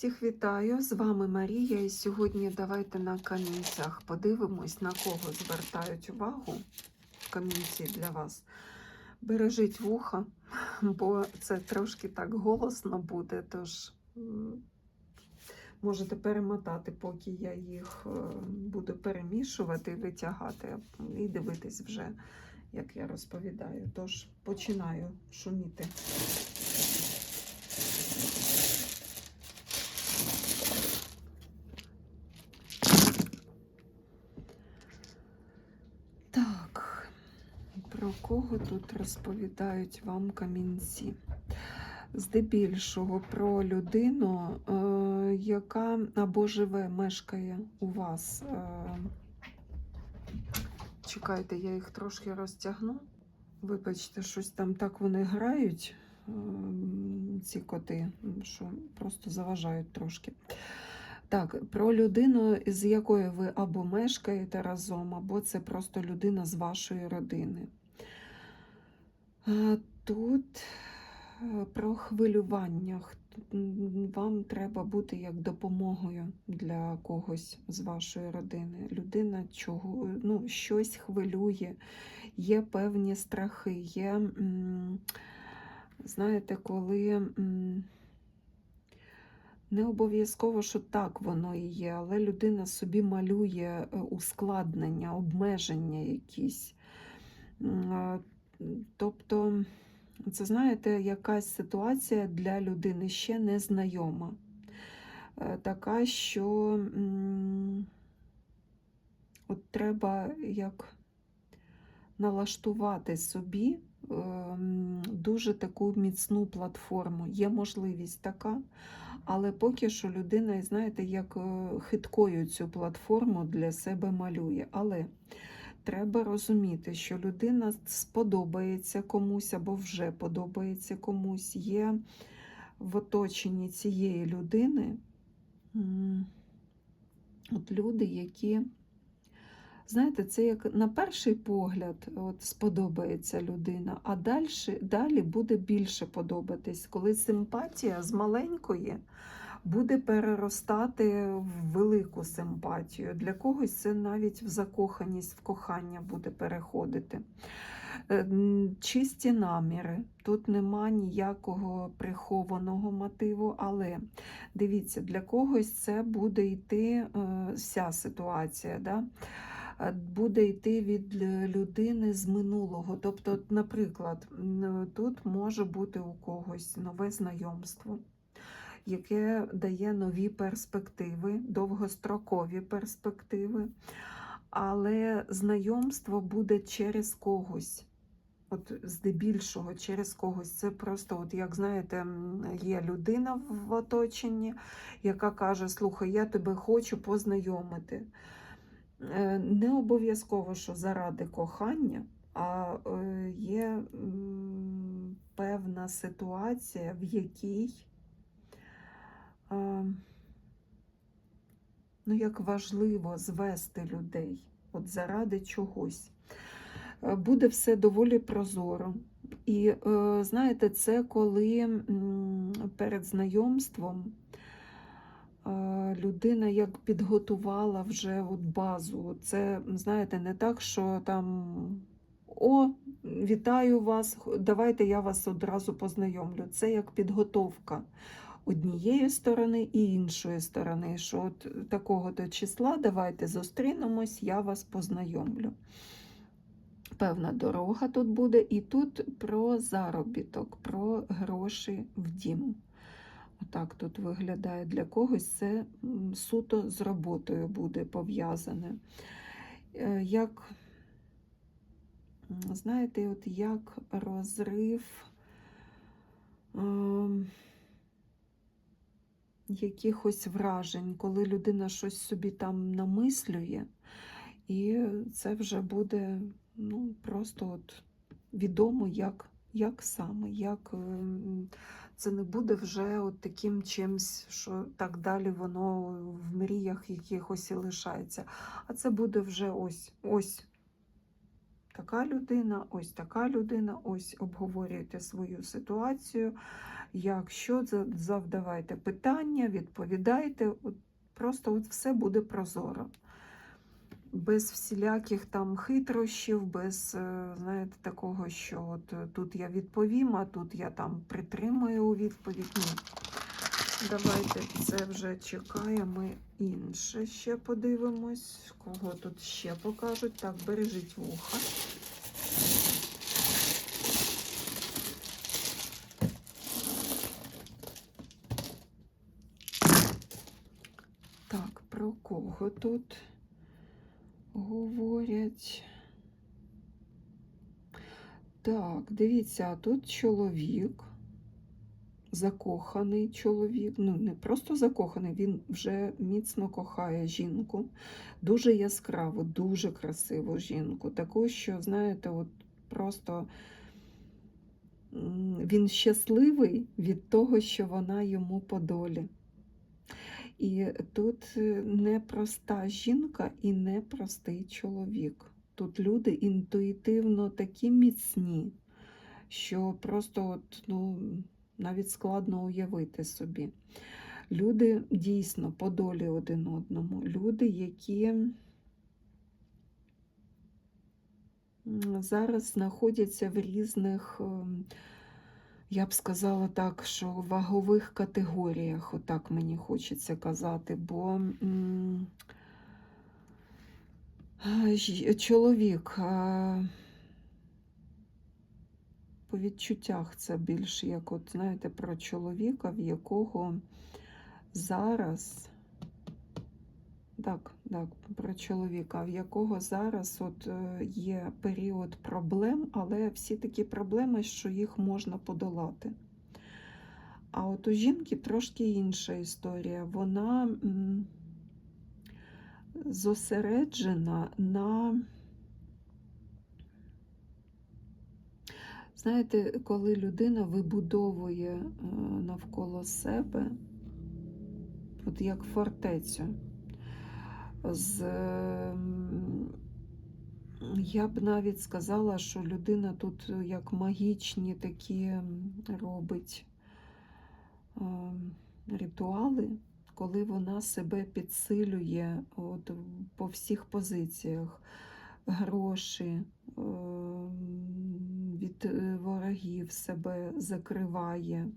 Всіх вітаю! З вами Марія. І сьогодні давайте на камінцях подивимось, на кого звертають увагу камінці для вас. Бережіть вуха, бо це трошки так голосно буде, тож можете перемотати, поки я їх е, буду перемішувати, витягати і дивитись вже, як я розповідаю. Тож починаю шуміти. Так, кого тут розповідають вам камінці? Здебільшого про людину, е, яка або живе, мешкає у вас. Е, чекайте, я їх трошки розтягну. Вибачте, щось там так вони грають, е, ці коти, що просто заважають трошки. Так, про людину, з якою ви або мешкаєте разом, або це просто людина з вашої родини. А Тут е, про хвилювання. Вам треба бути як допомогою для когось з вашої родини. Людина чого, ну, щось хвилює, є певні страхи, є, знаєте, коли. не обов'язково, що так воно і є, але людина собі малює е, ускладнення, обмеження якісь. Тобто, це, знаєте, якась ситуація для людини ще незнайома. Е, Така, що от треба як налаштувати собі ем, дуже таку міцну платформу. Є можливість така, але поки що людина, знаєте, як е, хиткою цю платформу для себе малює. Але треба розуміти, що людина сподобається комусь або вже подобається комусь. Є в оточенні цієї людини от люди, які. Знаєте, це як на перший погляд от, сподобається людина, а далі, далі буде більше подобатись, коли симпатія з маленької буде переростати в велику симпатію. Для когось це навіть в закоханість, в кохання буде переходити. Е, Чисті наміри. Тут нема ніякого прихованого мотиву, але дивіться, для когось це буде йти е, вся ситуація. Да? Е, буде йти від людини з минулого. Тобто, наприклад, тут може бути у когось нове знайомство, яке дає нові перспективи, довгострокові перспективи, але знайомство буде через когось. От здебільшого через когось. Це просто, от як знаєте, є людина в оточенні, яка каже: Слухай, я тебе хочу познайомити. Е, Не обов'язково, що заради кохання, а е, є певна ситуація, в якій ну, як важливо звести людей от заради чогось. Е, Буде все доволі прозоро. І е, знаєте, це коли перед знайомством е, людина як підготувала вже от базу. Це, знаєте, не так, що там о, вітаю вас, давайте я вас одразу познайомлю. Це як підготовка однієї сторони і іншої сторони. Що от такого-то числа давайте зустрінемось, я вас познайомлю. Певна дорога тут буде, і тут про заробіток, про гроші в дім. Отак тут виглядає для когось це суто з роботою буде пов'язане. Е, Як, знаєте, от як розрив ем, якихось вражень, коли людина щось собі там намислює, і це вже буде ну, просто от відомо, як, як саме, як ем, це не буде вже от таким чимсь, що так далі воно в мріях якихось і лишається. А це буде вже ось ось така людина, ось така людина, ось обговорюєте свою ситуацію. Як що, завдавайте питання, відповідайте. От, просто от все буде прозоро. Без всіляких там хитрощів, без, е, знаєте, такого, що от е, тут я відповім, а тут я там притримую у відповідь. Ні. Давайте це вже чекає. Ми інше ще подивимось. Кого тут ще покажуть. Так, бережіть вуха. Так, про кого тут говорять? Так, дивіться, а тут чоловік, закоханий чоловік, ну не просто закоханий, він вже міцно кохає жінку, дуже яскраву, дуже красиву жінку. Таку, що, знаєте, от просто він щасливий від того, що вона йому по долі. І тут е, не проста жінка і не простий чоловік. Тут люди інтуїтивно такі міцні, що просто от, ну, навіть складно уявити собі. Люди дійсно по долі один одному. Люди, які зараз знаходяться в різних, ем, я б сказала так, що в вагових категоріях, отак мені хочеться казати, бо м, а, чоловік а, по відчуттях це більш як, от знаєте, про чоловіка, в якого зараз. Так, так, про чоловіка, в якого зараз от е, є період проблем, але всі такі проблеми, що їх можна подолати. А от у жінки трошки інша історія. Вона зосереджена на, знаєте, коли людина вибудовує е, навколо себе, от як фортецю, з, ем, я б навіть сказала, що людина тут як магічні такі робить ем, ритуали, коли вона себе підсилює от, по всіх позиціях. Гроші ем, від е, ворогів себе закриває.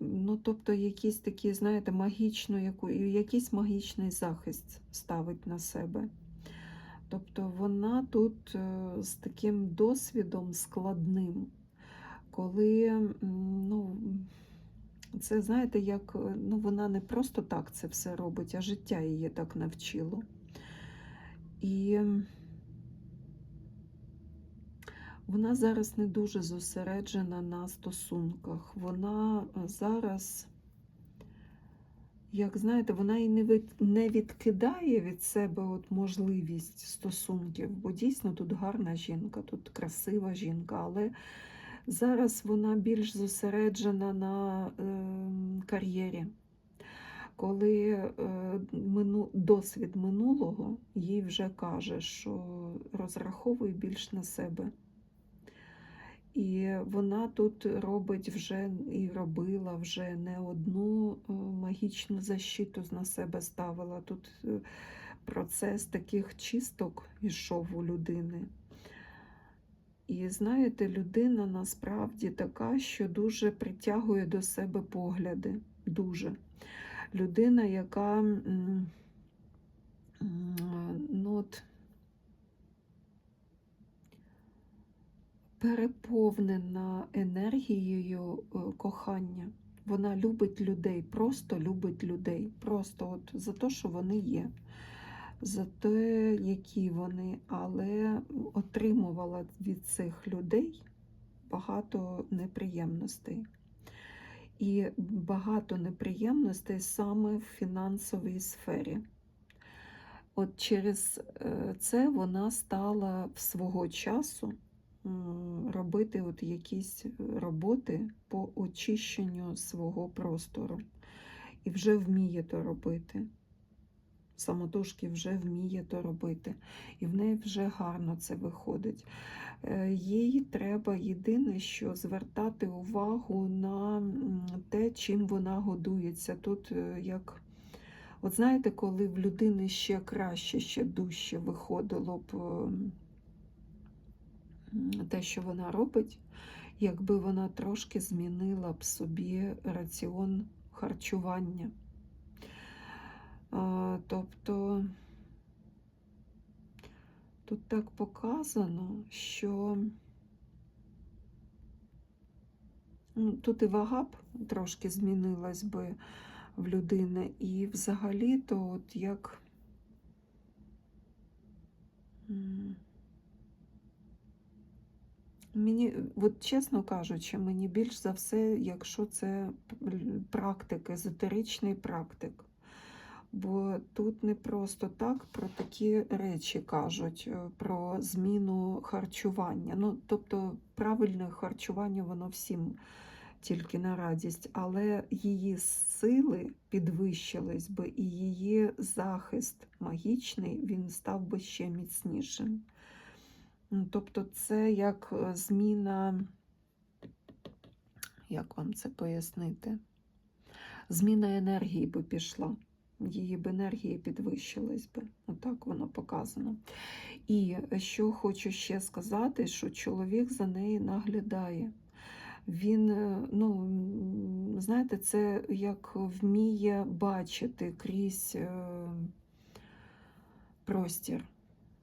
Ну, тобто якісь такі, знаєте, магічну, яку, якийсь магічний захист ставить на себе. Тобто вона тут е, з таким досвідом складним, коли ну, це, знаєте, як е, ну, вона не просто так це все робить, а життя її так навчило. І вона зараз не дуже зосереджена на стосунках. Вона е, зараз, як знаєте, вона і не від, не відкидає від себе от можливість стосунків, бо дійсно тут гарна жінка, тут красива жінка, але зараз вона більш зосереджена на е, кар'єрі. Коли е, мину, досвід минулого їй вже каже, що розраховуй більш на себе. І вона тут робить вже і робила вже не одну е, магічну защиту на себе ставила. Тут е, процес таких чисток ішов у людини. І знаєте, людина насправді така, що дуже притягує до себе погляди. Дуже. Людина, яка м, м, ну, от, переповнена енергією е, кохання. Вона любить людей, просто любить людей. Просто от за те, що вони є, за те, які вони, але отримувала від цих людей багато неприємностей. І багато неприємностей саме в фінансовій сфері. От через е, це вона стала в свого часу робити от якісь роботи по очищенню свого простору. І вже вміє то робити. самотужки вже вміє то робити, і в неї вже гарно це виходить. Е, Їй треба єдине, що звертати увагу на те, чим вона годується. Тут е, як, от знаєте, коли в людини ще краще, ще дужче виходило б те, що вона робить, якби вона трошки змінила б собі раціон харчування. Тобто тут так показано, що ну, тут і вага б трошки змінилась би в людини, і взагалі то от як. м, Мені, от чесно кажучи, мені більш за все, якщо це практик, езотеричний практик. Бо тут не просто так про такі речі кажуть, е, про зміну харчування. Ну, тобто, правильне харчування, воно всім тільки на радість, але її сили підвищились би, і її захист магічний він став би ще міцнішим. Тобто, це як е, зміна, як вам це пояснити? Зміна енергії би пішла її б енергія підвищилась би. Отак воно показано. І що хочу ще сказати, що чоловік за неї наглядає. Він, е, ну, знаєте, це як вміє бачити крізь е, простір.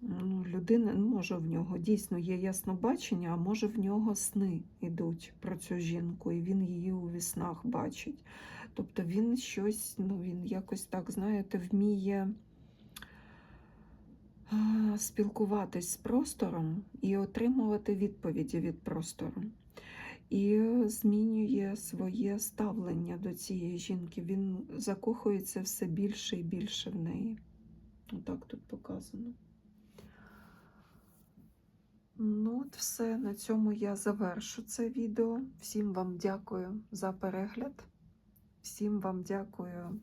Ну, людина, ну, може в нього дійсно є яснобачення, а може в нього сни йдуть про цю жінку, і він її у віснах бачить. Тобто він щось, ну він якось так, знаєте, вміє спілкуватись з простором і отримувати відповіді від простору. І змінює своє ставлення до цієї жінки. Він закохується все більше і більше в неї. Отак тут показано. Ну, от все. На цьому я завершу це відео. Всім вам дякую за перегляд. Всім вам дякую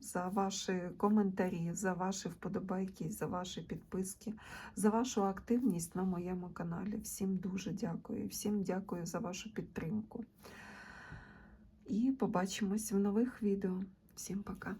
за ваші коментарі, за ваші вподобайки, за ваші підписки, за вашу активність на моєму каналі. Всім дуже дякую. Всім дякую за вашу підтримку. І побачимось в нових відео. Всім пока!